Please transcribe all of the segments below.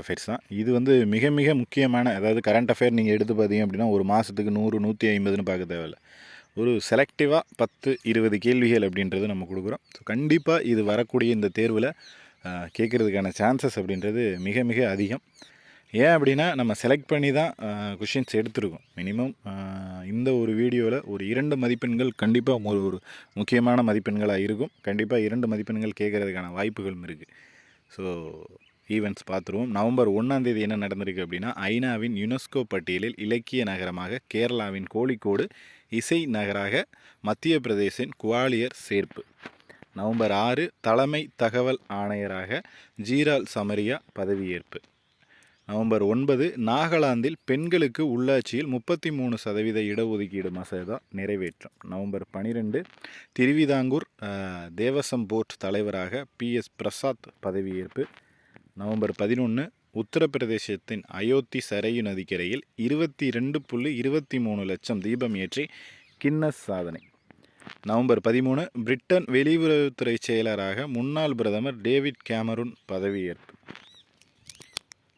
Affairs தான். இது வந்து மிக மிக முக்கியமான அதாவது கரண்ட் அஃபேர் நீங்கள் எடுத்து பார்த்தீங்க அப்படின்னா ஒரு மாதத்துக்கு நூறு நூற்றி ஐம்பதுன்னு பார்க்க தேவையில்ல. ஒரு செலக்டிவாக பத்து இருபது கேள்விகள் அப்படின்றது நம்ம கொடுக்குறோம். ஸோ கண்டிப்பாக இது வரக்கூடிய இந்த தேர்வில் கேட்குறதுக்கான சான்சஸ் அப்படின்றது மிக மிக அதிகம். ஏன் அப்படின்னா நம்ம செலக்ட் பண்ணி தான் கொஷின்ஸ் எடுத்திருக்கோம். மினிமம் இந்த ஒரு வீடியோவில் ஒரு இரண்டு மதிப்பெண்கள் கண்டிப்பாக ஒரு ஒரு முக்கியமான மதிப்பெண்களாக இருக்கும். கண்டிப்பாக இரண்டு மதிப்பெண்கள் கேட்குறதுக்கான வாய்ப்புகளும் இருக்குது ஸோ ஈவெண்ட்ஸ் பார்த்துருவோம். நவம்பர் ஒன்றாம் தேதி என்ன நடந்திருக்கு அப்படின்னா ஐநாவின் யுனெஸ்கோ பட்டியலில் இலக்கிய நகரமாக கேரளாவின் கோழிக்கோடு இசை நகராக மத்திய பிரதேசின் குவாலியர் சேர்ப்பு. நவம்பர் ஆறு தலைமை தகவல் ஆணையராக ஜீரால் சமரியா பதவியேற்பு. நவம்பர் ஒன்பது நாகாலாந்தில் பெண்களுக்கு உள்ளாட்சியில் முப்பத்தி மூணு சதவீத இடஒதுக்கீடு மசோதா நிறைவேற்றம். நவம்பர் பனிரெண்டு திருவிதாங்கூர் தேவசம் போர்ட் தலைவராக பி எஸ் பிரசாத் பதவியேற்பு. நவம்பர் பதினொன்று உத்தரப்பிரதேசத்தின் அயோத்தி சரையு நதிக்கரையில் இருபத்தி ரெண்டு புள்ளி இருபத்தி மூணு லட்சம் தீபம் ஏற்றி கின்னஸ் சாதனை. நவம்பர் பதிமூணு பிரிட்டன் வெளியுறவுத்துறை செயலராக முன்னாள் பிரதமர் டேவிட் கேமரூன் பதவியேற்பு.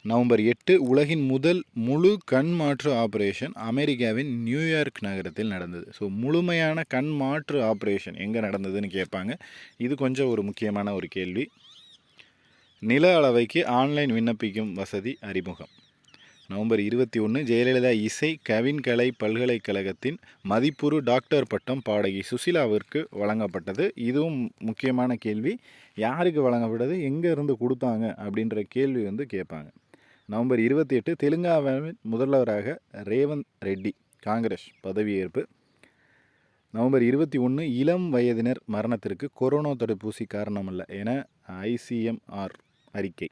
நவம்பர் எட்டு உலகின் முதல் முழு கண் மாற்று ஆபரேஷன் அமெரிக்காவின் நியூயார்க் நகரத்தில் நடந்தது. ஸோ முழுமையான கண் மாற்று ஆப்ரேஷன் எங்கே நடந்ததுன்னு கேட்பாங்க. இது கொஞ்சம் ஒரு முக்கியமான ஒரு கேள்வி. நில அளவைக்கு ஆன்லைன் விண்ணப்பிக்கும் வசதி அறிமுகம். நவம்பர் இருபத்தி ஒன்று ஜெயலலிதா இசை கவின்கலை பல்கலைக்கழகத்தின் மதிப்புறு டாக்டர் பட்டம் பாடகி சுசிலாவிற்கு வழங்கப்பட்டது. இதுவும் முக்கியமான கேள்வி. யாருக்கு வழங்கப்பட்டது? எங்கே இருந்து கொடுத்தாங்க? அப்படின்ற கேள்வி வந்து கேட்பாங்க. நவம்பர் இருபத்தி எட்டு தெலுங்கானாவின் முதல்வராக ரேவந்த் ரெட்டி காங்கிரஸ் பதவியேற்பு. நவம்பர் இருபத்தி ஒன்று இளம் வயதினர் மரணத்திற்கு கொரோனா தடுப்பூசி காரணமல்ல என ஐசிஎம்ஆர் அறிக்கை.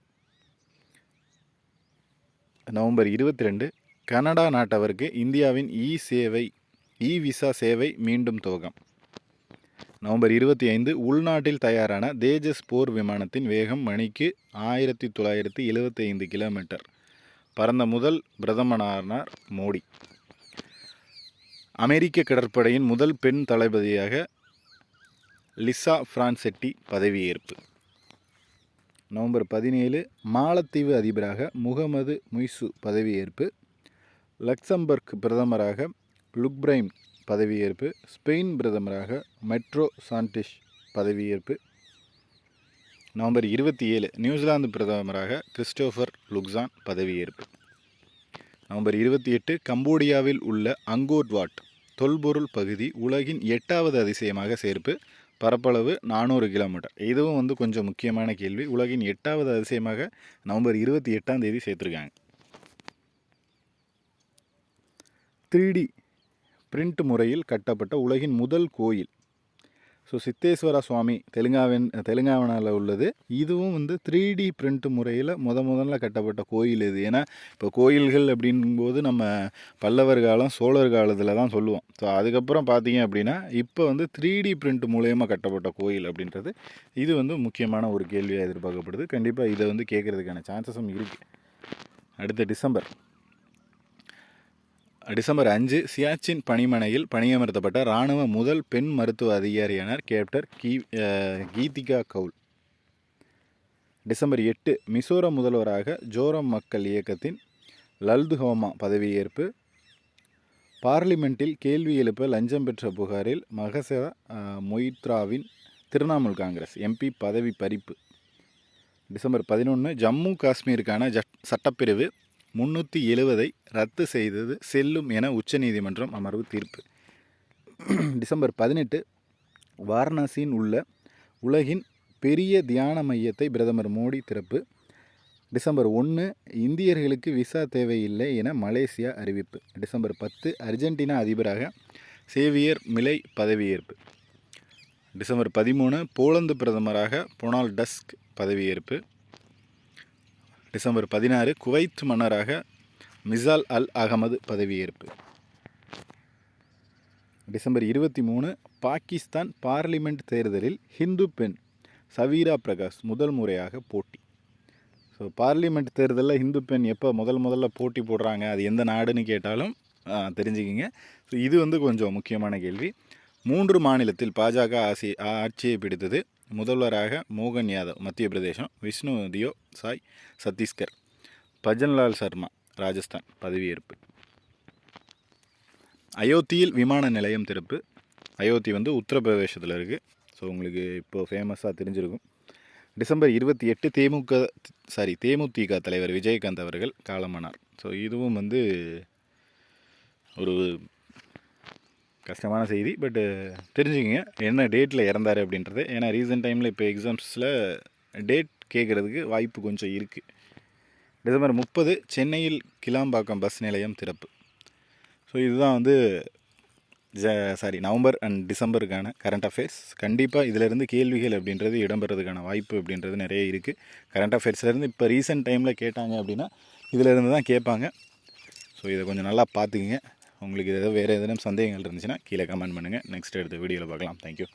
நவம்பர் இருபத்தி ரெண்டு கனடா நாட்டவருக்கு இந்தியாவின் இ சேவை இ விசா சேவை மீண்டும் துவக்கம். நவம்பர் இருபத்தி ஐந்து உள்நாட்டில் தயாரான தேஜஸ் போர் விமானத்தின் வேகம் மணிக்கு ஆயிரத்தி தொள்ளாயிரத்தி எழுபத்தி ஐந்து கிலோமீட்டர். பறந்த முதல் பிரதமரானார் மோடி. அமெரிக்க கடற்படையின் முதல் பெண் தளபதியாக லிசா பிரான்செட்டி பதவியேற்பு. நவம்பர் பதினேழு மாலத்தீவு அதிபராக முகமது முய்சு பதவியேற்பு லக்சம்பர்க் பிரதமராக லுக்பிரைம் பதவியேற்பு ஸ்பெயின் பிரதமராக மெட்ரோ சான்டிஷ் பதவியேற்பு. நவம்பர் இருபத்தி ஏழு நியூசிலாந்து பிரதமராக கிறிஸ்டோஃபர் லுக்சான் பதவியேற்பு. நவம்பர் இருபத்தி எட்டு கம்போடியாவில் உள்ள அங்கோர்வாட் தொல்பொருள் பகுதி உலகின் எட்டாவது அதிசயமாக சேர்ப்பு. பரப்பளவு நானூறு கிலோமீட்டர். இதுவும் வந்து கொஞ்சம் முக்கியமான கேள்வி. உலகின் எட்டாவது அதிசயமாக நவம்பர் இருபத்தி எட்டாம் தேதி சேர்த்துருக்காங்க. த்ரீ டி பிரிண்ட் முறையில் கட்டப்பட்ட உலகின் முதல் கோயில் ஸோ சித்தேஸ்வர சுவாமி தெலுங்காவின் தெலுங்கானாவில் உள்ளது. இதுவும் வந்து த்ரீ டி பிரிண்ட் முறையில் முத முதல்ல கட்டப்பட்ட கோயில் இது. ஏன்னா இப்போ கோயில்கள் அப்படிங்கும்போது நம்ம பல்லவர் காலம் சோழர் காலத்தில் தான் சொல்லுவோம். ஸோ அதுக்கப்புறம் பார்த்தீங்க அப்படின்னா இப்போ வந்து த்ரீ டி பிரிண்ட் மூலயமா கட்டப்பட்ட கோயில் அப்படின்றது இது வந்து முக்கியமான ஒரு கேள்வியாக எதிர்பார்க்கப்படுது. கண்டிப்பாக இதை வந்து கேட்குறதுக்கான சான்சஸும் இருக்குது அடுத்த டிசம்பர். டிசம்பர் அஞ்சு சியாச்சின் பணிமனையில் பணியமர்த்தப்பட்ட இராணுவ முதல் பெண் மருத்துவ அதிகாரியானார் கேப்டர் கீ கீதிகா கவுல். டிசம்பர் எட்டு மிசோரம் முதல்வராக ஜோரம் மக்கள் இயக்கத்தின் லல்துஹோமா பதவியேற்பு. பார்லிமெண்ட்டில் கேள்வி எழுப்ப லஞ்சம் பெற்ற புகாரில் மகச மொய்த்ராவின் திரிணாமுல் காங்கிரஸ் எம்பி பதவி பறிப்பு. டிசம்பர் பதினொன்று ஜம்மு காஷ்மீருக்கான ஜட் சட்டப்பிரிவு. முன்னூற்றி எழுவதை ரத்து செய்தது செல்லும் என உச்சநீதிமன்றம் அமர்வு தீர்ப்பு. டிசம்பர் பதினெட்டு வாரணாசியின் உள்ள உலகின் பெரிய தியான மையத்தை பிரதமர் மோடி திறப்பு. டிசம்பர் ஒன்று இந்தியர்களுக்கு விசா தேவையில்லை என மலேசியா அறிவிப்பு. டிசம்பர் பத்து அர்ஜென்டினா அதிபராக சேவியர் மிலை பதவியேற்பு. டிசம்பர் பதிமூணு போலந்து பிரதமராக பொனால்ட் டஸ்க் பதவியேற்பு. டிசம்பர் பதினாறு குவைத் மன்னராக மிசால் அல் அகமது பதவியேற்பு. டிசம்பர் இருபத்தி மூணு பாகிஸ்தான் பார்லிமெண்ட் தேர்தலில் ஹிந்து பெண் சவீரா பிரகாஷ் முதல் முறையாக போட்டி. ஸோ பார்லிமெண்ட் தேர்தலில் ஹிந்து பெண் எப்போ முதல் முதல்ல போட்டி போடுறாங்க அது எந்த நாடுன்னு கேட்டாலும் தெரிஞ்சுக்கிங்க. ஸோ இது வந்து கொஞ்சம் முக்கியமான கேள்வி. மூன்று மாநிலத்தில் பாஜக ஆசி ஆட்சியை பிடித்தது. முதல்வராக மோகன் யாதவ் மத்திய பிரதேசம் விஷ்ணு தியோ சாய் சத்தீஸ்கர் பஜன்லால் சர்மா ராஜஸ்தான் பதவியேற்பு. அயோத்தியில் விமான நிலையம் திறப்பு. அயோத்தி வந்து உத்தரப்பிரதேசத்தில் இருக்குது ஸோ உங்களுக்கு இப்போது ஃபேமஸாக தெரிஞ்சிருக்கும். டிசம்பர் இருபத்தி எட்டு தேமுக சாரி தேமுதிக தலைவர் விஜயகாந்த் அவர்கள் காலமானார். ஸோ இதுவும் வந்து ஒரு கஷ்டமான செய்தி பட்டு தெரிஞ்சுக்கங்க என்ன டேட்டில் இறந்தார் அப்படின்றது. ஏன்னா ரீசெண்ட் டைமில் இப்போ எக்ஸாம்ஸில் டேட் கேட்குறதுக்கு வாய்ப்பு கொஞ்சம் இருக்குது டிசம்பர் முப்பது சென்னையில் கிளாம்பாக்கம் பஸ் நிலையம் திறப்பு. ஸோ இதுதான் வந்து ஜ சாரி நவம்பர் அண்ட் டிசம்பருக்கான கரண்ட் அஃபேர்ஸ் கண்டிப்பாக இதிலேருந்து கேள்விகள் அப்படின்றது இடம்பெறதுக்கான வாய்ப்பு அப்படின்றது நிறைய இருக்குது கரண்ட் அஃபேர்ஸ்லேருந்து இப்போ ரீசெண்ட் டைமில் கேட்டாங்க அப்படின்னா இதிலேருந்து தான் கேட்பாங்க. ஸோ இதை கொஞ்சம் நல்லா பார்த்துக்குங்க. உங்களுக்கு ஏதாவது வேறு எதுவும் சந்தேகங்கள் இருந்துச்சுன்னா கீழே கமெண்ட் பண்ணுங்கள் நெக்ஸ்ட் எடுத்த வீடியோவில் பார்க்கலாம். தேங்க்யூ